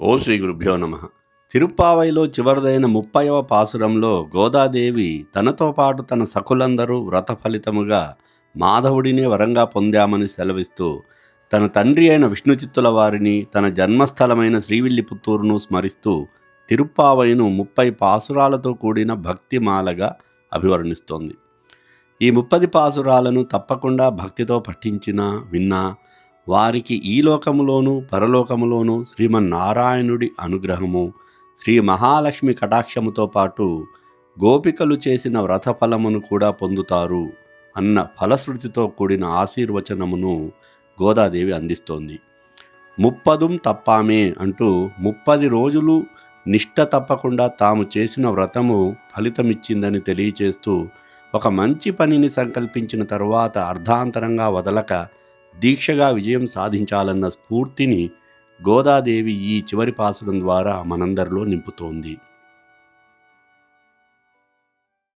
ఓ శ్రీ గురుభ్యో నమ. తిరుప్పావైలో చివరిదైన ముప్పైవ పాసురంలో గోదాదేవి తనతో పాటు తన సఖులందరూ వ్రత ఫలితముగా మాధవుడినే వరంగా పొందామని సెలవిస్తూ తన తండ్రి అయిన విష్ణుచిత్తుల వారిని తన జన్మస్థలమైన శ్రీవిల్లిపుత్తూరును స్మరిస్తూ తిరుప్పావైను ముప్పై పాసురాలతో కూడిన భక్తిమాలగా అభివర్ణిస్తోంది. ఈ ముప్పది పాసురాలను తప్పకుండా భక్తితో పఠించినా విన్నా వారికి ఈ లోకములోను పరలోకములోను శ్రీమన్నారాయణుడి అనుగ్రహము శ్రీ మహాలక్ష్మి కటాక్షముతో పాటు గోపికలు చేసిన వ్రతఫలమును కూడా పొందుతారు అన్న ఫలశ్రుతితో కూడిన ఆశీర్వచనమును గోదాదేవి అందిస్తోంది. ముప్పదుం తప్పామే అంటూ ముప్పది రోజులు నిష్ట తప్పకుండా తాము చేసిన వ్రతము ఫలితమిచ్చిందని తెలియచేస్తూ ఒక మంచి పనిని సంకల్పించిన తరువాత అర్ధాంతరంగా వదలక దీక్షగా విజయం సాధించాలన్న స్ఫూర్తిని గోదాదేవి ఈ చివరి పాసురం ద్వారా మనందరిలో నింపుతోంది.